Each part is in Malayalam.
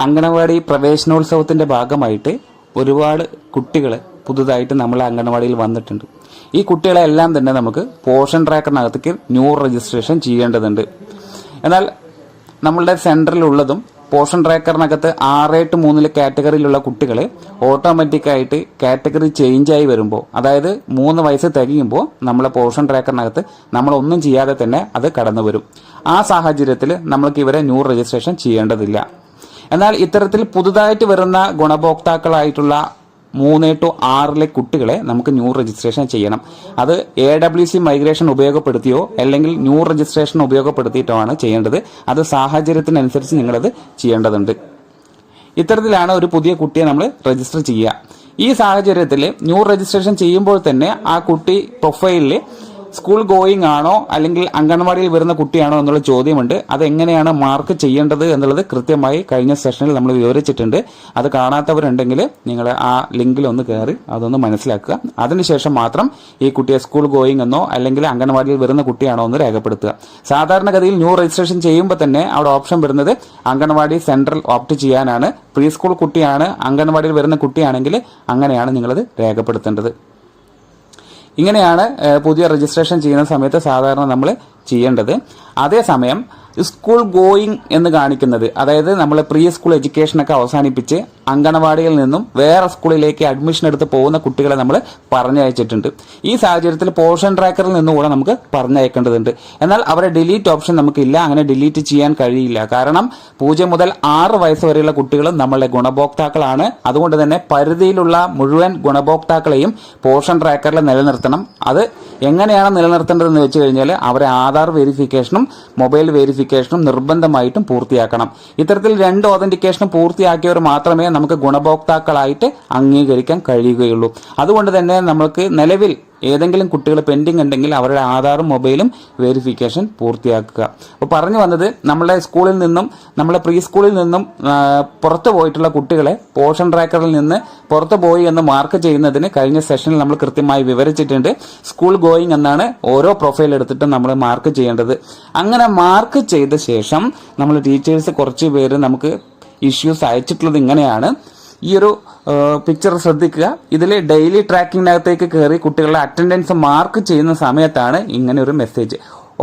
അംഗനവാടി പ്രവേശനോത്സവത്തിന്റെ ഭാഗമായിട്ട് ഒരുപാട് കുട്ടികൾ പുതുതായിട്ട് നമ്മളെ അംഗനവാടിയിൽ വന്നിട്ടുണ്ട്. ഈ കുട്ടികളെല്ലാം തന്നെ നമുക്ക് പോഷൻ ട്രാക്കറിനകത്തേക്ക് ന്യൂ രജിസ്ട്രേഷൻ ചെയ്യേണ്ടതുണ്ട്. എന്നാൽ നമ്മളുടെ സെന്ററിലുള്ളതും പോഷൻ ട്രാക്കറിനകത്ത് ആറ് എട്ട് മൂന്നിലെ കാറ്റഗറിയിലുള്ള കുട്ടികൾ ഓട്ടോമാറ്റിക്കായിട്ട് കാറ്റഗറി ചേഞ്ചായി വരുമ്പോൾ അതായത് മൂന്ന് വയസ്സ് തികയുമ്പോൾ നമ്മളെ പോഷൻ ട്രാക്കറിനകത്ത് നമ്മളൊന്നും ചെയ്യാതെ തന്നെ അത് കടന്നു വരും ആ സാഹചര്യത്തിൽ നമ്മൾക്ക് ഇവരെ ന്യൂ രജിസ്ട്രേഷൻ ചെയ്യേണ്ടതില്ല. എന്നാൽ ഇത്തരത്തിൽ പുതുതായിട്ട് വരുന്ന ഗുണഭോക്താക്കളായിട്ടുള്ള മൂന്ന് ടു ആറിലെ കുട്ടികളെ നമുക്ക് ന്യൂ രജിസ്ട്രേഷൻ ചെയ്യണം. അത് എ ഡബ്ല്യു സി മൈഗ്രേഷൻ ഉപയോഗപ്പെടുത്തിയോ അല്ലെങ്കിൽ ന്യൂ രജിസ്ട്രേഷൻ ഉപയോഗപ്പെടുത്തിയിട്ടോ ആണ് ചെയ്യേണ്ടത്. അത് സാഹചര്യത്തിനനുസരിച്ച് നിങ്ങളത് ചെയ്യേണ്ടതുണ്ട്. ഇത്തരത്തിലാണ് ഒരു പുതിയ കുട്ടിയെ നമ്മൾ രജിസ്റ്റർ ചെയ്യുക. ഈ സാഹചര്യത്തിൽ ന്യൂ രജിസ്ട്രേഷൻ ചെയ്യുമ്പോൾ തന്നെ ആ കുട്ടി പ്രൊഫൈലിൽ സ്കൂൾ ഗോയിങ് ആണോ അല്ലെങ്കിൽ അംഗൻവാടിയിൽ വരുന്ന കുട്ടിയാണോ എന്നുള്ള ചോദ്യമുണ്ട്. അത് എങ്ങനെയാണ് മാർക്ക് ചെയ്യേണ്ടത് എന്നുള്ളത് കൃത്യമായി കഴിഞ്ഞ സെഷനിൽ നമ്മൾ വിവരിച്ചിട്ടുണ്ട്. അത് കാണാത്തവരുണ്ടെങ്കിൽ നിങ്ങൾ ആ ലിങ്കിൽ ഒന്ന് കയറി അതൊന്ന് മനസ്സിലാക്കുക. അതിനുശേഷം മാത്രം ഈ കുട്ടിയെ സ്കൂൾ ഗോയിങ് എന്നോ അല്ലെങ്കിൽ അംഗൻവാടിയിൽ വരുന്ന കുട്ടിയാണോ എന്ന് രേഖപ്പെടുത്തുക. സാധാരണഗതിയിൽ ന്യൂ രജിസ്ട്രേഷൻ ചെയ്യുമ്പോൾ തന്നെ അവിടെ ഓപ്ഷൻ വരുന്നത് അംഗൻവാടി സെൻട്രൽ ഓപ്റ്റ് ചെയ്യാനാണ്. പ്രീ സ്കൂൾ കുട്ടിയാണ് അംഗൻവാടിയിൽ വരുന്ന കുട്ടിയാണെങ്കിൽ അങ്ങനെയാണ് നിങ്ങളത് രേഖപ്പെടുത്തേണ്ടത്. ഇങ്ങനെയാണ് പുതിയ രജിസ്ട്രേഷൻ ചെയ്യുന്ന സമയത്ത് സാധാരണ നമ്മൾ ചെയ്യേണ്ടത്. അതേസമയം സ്കൂൾ ഗോയിങ് എന്ന് കാണിക്കുന്നത് അതായത് നമ്മൾ പ്രീ സ്കൂൾ എഡ്യൂക്കേഷനൊക്കെ അവസാനിപ്പിച്ച് അങ്കണവാടിയിൽ നിന്നും വേറെ സ്കൂളിലേക്ക് അഡ്മിഷൻ എടുത്ത് പോകുന്ന കുട്ടികളെ നമ്മൾ പറഞ്ഞയച്ചിട്ടുണ്ട്. ഈ സാഹചര്യത്തിൽ പോർഷൻ ട്രാക്കറിൽ നിന്നും കൂടെ നമുക്ക് പറഞ്ഞയക്കേണ്ടതുണ്ട്. എന്നാൽ അവരെ ഡിലീറ്റ് ഓപ്ഷൻ നമുക്കില്ല അങ്ങനെ ഡിലീറ്റ് ചെയ്യാൻ കഴിയില്ല. കാരണം പൂജ്യം മുതൽ ആറ് വയസ്സ് വരെയുള്ള കുട്ടികളും നമ്മളുടെ ഗുണഭോക്താക്കളാണ്. അതുകൊണ്ട് തന്നെ പരിധിയിലുള്ള മുഴുവൻ ഗുണഭോക്താക്കളെയും പോർഷൻ ട്രാക്കറിൽ നിലനിർത്തണം. അത് എങ്ങനെയാണ് നിലനിർത്തേണ്ടതെന്ന് വെച്ച് കഴിഞ്ഞാൽ അവരെ ആധാർ വെരിഫിക്കേഷനും മൊബൈൽ വെരിഫിക്കേഷനും നിർബന്ധമായിട്ടും പൂർത്തിയാക്കണം. ഇത്തരത്തിൽ രണ്ട് ഓതന്റിക്കേഷനും പൂർത്തിയാക്കിയവർ മാത്രമേ നമുക്ക് ഗുണഭോക്താക്കളായിട്ട് അംഗീകരിക്കാൻ കഴിയുകയുള്ളൂ. അതുകൊണ്ട് തന്നെ നമുക്ക് നിലവിൽ ഏതെങ്കിലും കുട്ടികൾ പെൻഡിങ് ഉണ്ടെങ്കിൽ അവരുടെ ആധാറും മൊബൈലും വെരിഫിക്കേഷൻ പൂർത്തിയാക്കുക. അപ്പോൾ പറഞ്ഞു വന്നത് നമ്മളെ സ്കൂളിൽ നിന്നും നമ്മളെ പ്രീ സ്കൂളിൽ നിന്നും പുറത്തു പോയിട്ടുള്ള കുട്ടികളെ പോഷൻ ട്രാക്കറിൽ നിന്ന് പുറത്തു പോയി എന്ന് മാർക്ക് ചെയ്യുന്നതിന് കഴിഞ്ഞ സെഷനിൽ നമ്മൾ കൃത്യമായി വിവരിച്ചിട്ടുണ്ട്. സ്കൂൾ ഗോയിങ് എന്നാണ് ഓരോ പ്രൊഫൈൽ എടുത്തിട്ട് നമ്മൾ മാർക്ക് ചെയ്യേണ്ടത്. അങ്ങനെ മാർക്ക് ചെയ്ത ശേഷം നമ്മൾ ടീച്ചേഴ്സ് കുറച്ച് പേര് നമുക്ക് ഇഷ്യൂസ് അയച്ചിട്ടുള്ളത് ഇങ്ങനെയാണ്. ഈ ഒരു പിക്ചർ ശ്രദ്ധിക്കുക. ഇതിൽ ഡെയിലി ട്രാക്കിങ്ങിനകത്തേക്ക് കയറി കുട്ടികളുടെ അറ്റൻഡൻസ് മാർക്ക് ചെയ്യുന്ന സമയത്താണ് ഇങ്ങനെ ഒരു message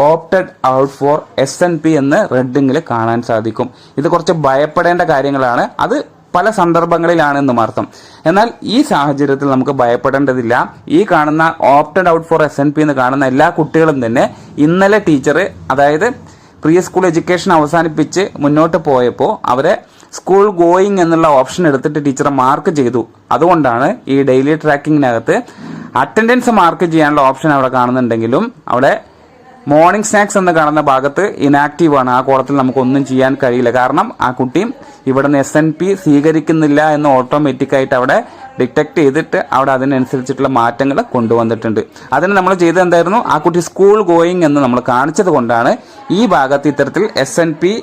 opted out for S N P എന്ന് റെഡിങ്ങിൽ കാണാൻ സാധിക്കും. ഇത് കുറച്ച് ഭയപ്പെടേണ്ട കാര്യങ്ങളാണ്. അത് പല സന്ദർഭങ്ങളിലാണെന്നും അർത്ഥം. എന്നാൽ ഈ സാഹചര്യത്തിൽ നമുക്ക് ഭയപ്പെടേണ്ടതില്ല. ഈ കാണുന്ന opted out for S N P എന്ന് കാണുന്ന എല്ലാ കുട്ടികളും തന്നെ ഇന്നലെ ടീച്ചർ അതായത് പ്രീ സ്കൂൾ എഡ്യൂക്കേഷൻ അവസാനിപ്പിച്ച് മുന്നോട്ട് പോയപ്പോൾ അവരെ സ്കൂൾ ഗോയിങ് എന്നുള്ള ഓപ്ഷൻ എടുത്തിട്ട് ടീച്ചർ മാർക്ക് ചെയ്തു. അതുകൊണ്ടാണ് ഈ ഡെയിലി ട്രാക്കിങ്ങിനകത്ത് അറ്റൻഡൻസ് മാർക്ക് ചെയ്യാനുള്ള ഓപ്ഷൻ അവിടെ കാണുന്നുണ്ടെങ്കിലും അവിടെ മോർണിംഗ് സ്നാക്സ് എന്ന് കാണുന്ന ഭാഗത്ത് ഇനാക്റ്റീവ് ആണ്. ആ കോളത്തിൽ നമുക്കൊന്നും ചെയ്യാൻ കഴിയില്ല. കാരണം ആ കുട്ടിയും നിന്ന് എസ് എൻ പി സ്വീകരിക്കുന്നില്ല എന്ന് ഓട്ടോമാറ്റിക് ആയിട്ട് അവിടെ ഡിറ്റക്ട് ചെയ്തിട്ട് അവിടെ അതിനനുസരിച്ചിട്ടുള്ള മാറ്റങ്ങൾ കൊണ്ടുവന്നിട്ടുണ്ട്. അതിന് നമ്മൾ ചെയ്തത് എന്തായിരുന്നു? ആ കുട്ടി സ്കൂൾ ഗോയിങ് എന്ന് നമ്മൾ കാണിച്ചത് കൊണ്ടാണ് ഈ ഭാഗത്ത് ഇത്തരത്തിൽ S N P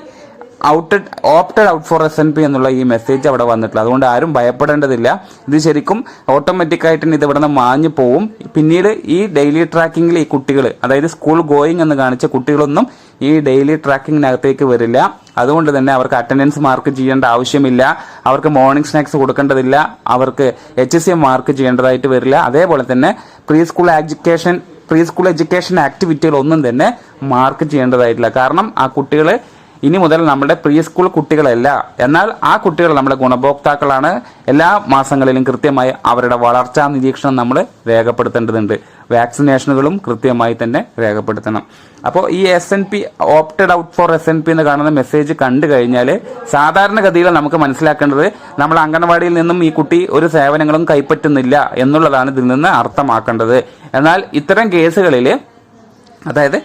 outed opted out for S N P എന്നുള്ള ഈ മെസ്സേജ് അവിടെ വന്നിട്ടുള്ളത് അതുകൊണ്ട് ആരും ഭയപ്പെടേണ്ടതില്ല. ഇത് ശരിക്കും ഓട്ടോമാറ്റിക് ആയിട്ട് ഇത് ഇവിടെ നിന്ന് മാഞ്ഞു പോവും. പിന്നീട് ഈ ഡെയിലി ട്രാക്കിങ്ങിൽ ഈ കുട്ടികൾ അതായത് സ്കൂൾ ഗോയിങ് എന്ന് കാണിച്ച കുട്ടികളൊന്നും ഈ ഡെയിലി ട്രാക്കിങ്ങിനകത്തേക്ക് വരില്ല. അതുകൊണ്ട് തന്നെ അവർക്ക് അറ്റൻഡൻസ് മാർക്ക് ചെയ്യേണ്ട ആവശ്യമില്ല. അവർക്ക് മോർണിംഗ് സ്നാക്സ് കൊടുക്കേണ്ടതില്ല. അവർക്ക് എച്ച് സി എം മാർക്ക് ചെയ്യേണ്ടതായിട്ട് വരില്ല. അതേപോലെ തന്നെ pre school education pre school education ആക്ടിവിറ്റികളൊന്നും തന്നെ മാർക്ക് ചെയ്യേണ്ടതായിട്ടില്ല. കാരണം ആ കുട്ടികൾ ഇനി മുതൽ നമ്മുടെ പ്രീ സ്കൂൾ കുട്ടികളല്ല. എന്നാൽ ആ കുട്ടികൾ നമ്മുടെ ഗുണഭോക്താക്കളാണ്. എല്ലാ മാസങ്ങളിലും കൃത്യമായി അവരുടെ വളർച്ചാ നിരീക്ഷണം നമ്മൾ രേഖപ്പെടുത്തേണ്ടതുണ്ട്. വാക്സിനേഷനുകളും കൃത്യമായി തന്നെ രേഖപ്പെടുത്തണം. അപ്പോൾ ഈ S N P opted out for S N P എന്ന് കാണുന്ന മെസ്സേജ് കണ്ടു കഴിഞ്ഞാൽ സാധാരണഗതിയിൽ നമുക്ക് മനസ്സിലാക്കേണ്ടത് നമ്മൾ അംഗൻവാടിയിൽ നിന്നും ഈ കുട്ടി ഒരു സേവനങ്ങളും കൈപ്പറ്റുന്നില്ല എന്നുള്ളതാണ് ഇതിൽ നിന്ന് അർത്ഥമാക്കേണ്ടത്. എന്നാൽ ഇത്തരം കേസുകളിൽ അതായത്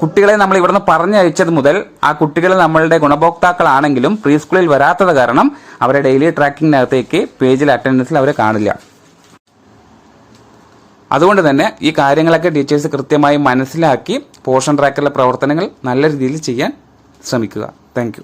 കുട്ടികളെ നമ്മൾ ഇവിടുന്ന് പറഞ്ഞയച്ചത് മുതൽ ആ കുട്ടികൾ നമ്മളുടെ ഗുണഭോക്താക്കളാണെങ്കിലും പ്രീ സ്കൂളിൽ വരാത്തത് കാരണം അവരെ ഡെയിലി ട്രാക്കിങ്ങിനകത്തേക്ക് പേജിൽ അറ്റൻഡൻസിൽ അവരെ കാണില്ല. അതുകൊണ്ട് തന്നെ ഈ കാര്യങ്ങളൊക്കെ ടീച്ചേഴ്സ് കൃത്യമായി മനസ്സിലാക്കി പോഷൻ ട്രാക്കറിലെ പ്രവർത്തനങ്ങൾ നല്ല രീതിയിൽ ചെയ്യാൻ ശ്രമിക്കുക. താങ്ക്